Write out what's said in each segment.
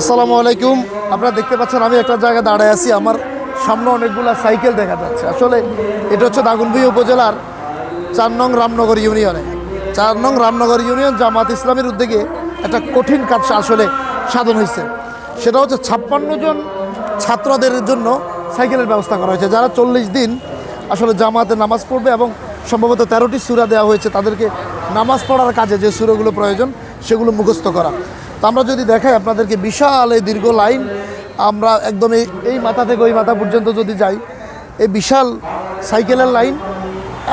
আসসালামু আলাইকুম। আপনারা দেখতে পাচ্ছেন আমি একটা জায়গায় দাঁড়ায় আছি। আমার সামনে অনেকগুলা সাইকেল দেখা যাচ্ছে। আসলে এটা হচ্ছে দাগনভূঞা উপজেলার চার নং রামনগর ইউনিয়নে। চার নং রামনগর ইউনিয়ন জামাত ইসলামের উদ্যোগে একটা কঠিন কাজ আসলে সাধন হয়েছে। সেটা হচ্ছে ছাপ্পান্ন জন ছাত্রদের জন্য সাইকেলের ব্যবস্থা করা হয়েছে। যারা চল্লিশ দিন আসলে জামাতে নামাজ পড়বে এবং সম্ভবত তেরোটি সুরা দেওয়া হয়েছে, তাদেরকে নামাজ পড়ার কাজে যে সুরগুলো প্রয়োজন, সেগুলো মুখস্থ করা। তো আমরা যদি দেখাই আপনাদেরকে বিশাল এই দীর্ঘ লাইন, আমরা একদম এই মাথা থেকে ওই মাথা পর্যন্ত যদি যাই, এই বিশাল সাইকেলের লাইন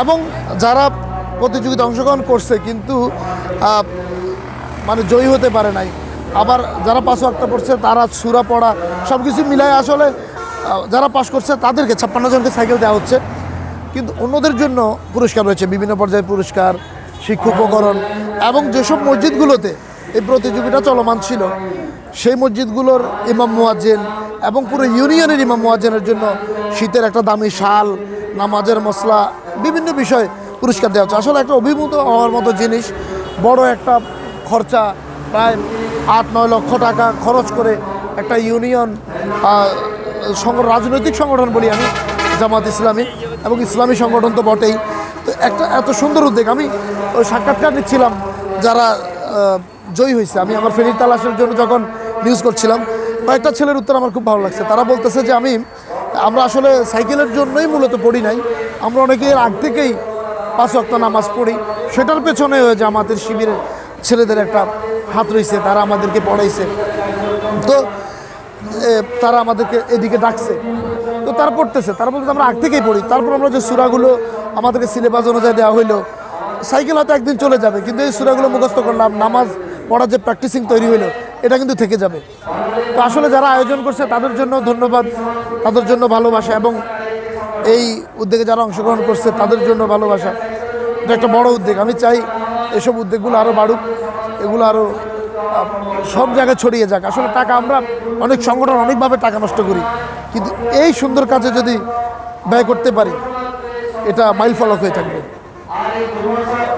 এবং যারা প্রতিযোগিতা অংশগ্রহণ করছে কিন্তু মানে জয়ী হতে পারে নাই। আবার যারা পাশ ওয়াক্ত পড়ছে, তারা সুরা পড়া সব কিছু মিলায় আসলে যারা পাশ করছে, তাদেরকে ছাপ্পান্ন জনকে সাইকেল দেওয়া হচ্ছে। কিন্তু অন্যদের জন্য পুরস্কার রয়েছে, বিভিন্ন পর্যায়ে পুরস্কার শিক্ষা উপকরণ এবং যেসব মসজিদগুলোতে এই প্রতিযোগিতা চলমান ছিল। সেই মসজিদগুলোর ইমাম মুয়াজ্জেন এবং পুরো ইউনিয়নের ইমাম মুয়াজ্জেনের জন্য শীতের একটা দামি শাল, নামাজের মশলা বিভিন্ন বিষয় পুরস্কার দেওয়া হচ্ছে। আসলে একটা অভিভূত হওয়ার মতো জিনিস, বড় একটা খরচা, প্রায় আট, নয় লক্ষ টাকা খরচ করে একটা ইউনিয়ন রাজনৈতিক সংগঠন বলি আমি, জামাত ইসলামী এবং ইসলামী সংগঠন তো বটেই। তো একটা এত সুন্দর উদ্যোগ, আমি ওই সাক্ষাৎকার নিচ্ছিলাম যারা জয়ী হয়েছে। আমি আমার ফেরির তালাশের জন্য যখন নিউজ করছিলাম, কয়েকটা ছেলের উত্তর আমার খুব ভালো লাগছে। তারা বলতেছে যে, আমি, আমরা আসলে সাইকেলের জন্যই মূলত পড়ি নাই। আমরা অনেকে এর আগ থেকেই পাঁচ অক্ত নামাজ পড়ি। সেটার পেছনে যে আমাদের শিবিরের ছেলেদের একটা হাত রয়েছে, তারা আমাদেরকে পড়াইছে। তো তারা আমাদেরকে এদিকে ডাকছে। তো তারা পড়তেছে। তারা বলতে আমরা আগ থেকেই পড়ি। তারপর আমরা যে সুরাগুলো আমাদেরকে সিলেবাস অনুযায়ী দেওয়া হইল সাইকেল হয়তো একদিন চলে যাবে, কিন্তু এই সুরাগুলো মুখস্থ করলাম নামাজ পড়ার যে প্র্যাকটিসিং তৈরি হইল এটা কিন্তু থেকে যাবে। তো আসলে যারা আয়োজন করছে, তাদের জন্য ধন্যবাদ, তাদের জন্য ভালোবাসা এবং এই উদ্যোগে যারা অংশগ্রহণ করছে, তাদের জন্য ভালোবাসা। এটা একটা বড় উদ্যোগ। আমি চাই এসব উদ্যোগগুলো আরও বাড়ুক, এগুলো আরও সব জায়গায় ছড়িয়ে যাক। আসলে টাকা আমরা অনেক সংগঠন অনেকভাবে টাকা নষ্ট করি, কিন্তু এই সুন্দর কাজে যদি ব্যয় করতে পারি, এটা মাইল ফলক হয়ে থাকবে। আর এই ধর্মসা